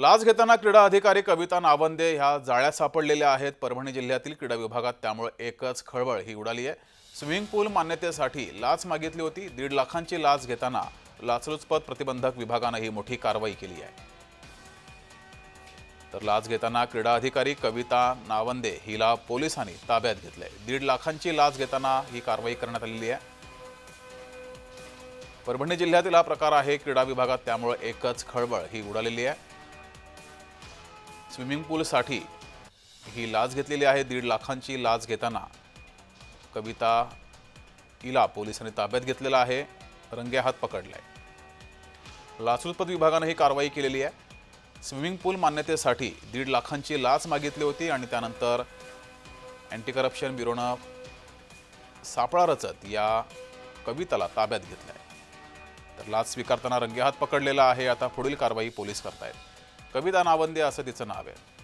लाच घेताना क्रीडा अधिकारी कविता नावंदे ह्या जाळ्या सापडलेल्या आहेत. परभणी जिल्ह्यातील क्रीडा विभागात त्यामुळे एकच खळबळ ही उडाली आहे. स्विमिंग पूल मान्यतेसाठी लाच मागितली होती. दीड लाखांची लाच घेताना लाचलुचपत प्रतिबंधक विभागानं ही मोठी कारवाई केली आहे. तर लाच घेताना क्रीडा अधिकारी कविता नावंदे हिला पोलिसांनी ताब्यात घेतलंय. दीड लाखांची लाच घेताना ही कारवाई करण्यात आलेली आहे. परभणी जिल्ह्यातील हा प्रकार आहे. क्रीडा विभागात त्यामुळे एकच खळबळ ही उडालेली आहे. स्विमिंग पूलसाठी ही लाच घेतलेली आहे. दीड लाखांची लाच घेताना कविता इला पोलिसांनी ताब्यात घेतलेला आहे. रंगेहात पकडलाय. लाचलुचपत विभागानं ही कारवाई केलेली आहे. स्विमिंग पूल मान्यतेसाठी दीड लाखांची लाच मागितली होती आणि त्यानंतर अँटी करप्शन ब्युरोनं सापळा रचत या कविताला ताब्यात घेतलं आहे तर लाच स्वीकारताना रंगेहात पकडलेला आहे. आता पुढील कारवाई पोलीस करतायत. कविता नावंदे असं तिचं नाव आहे.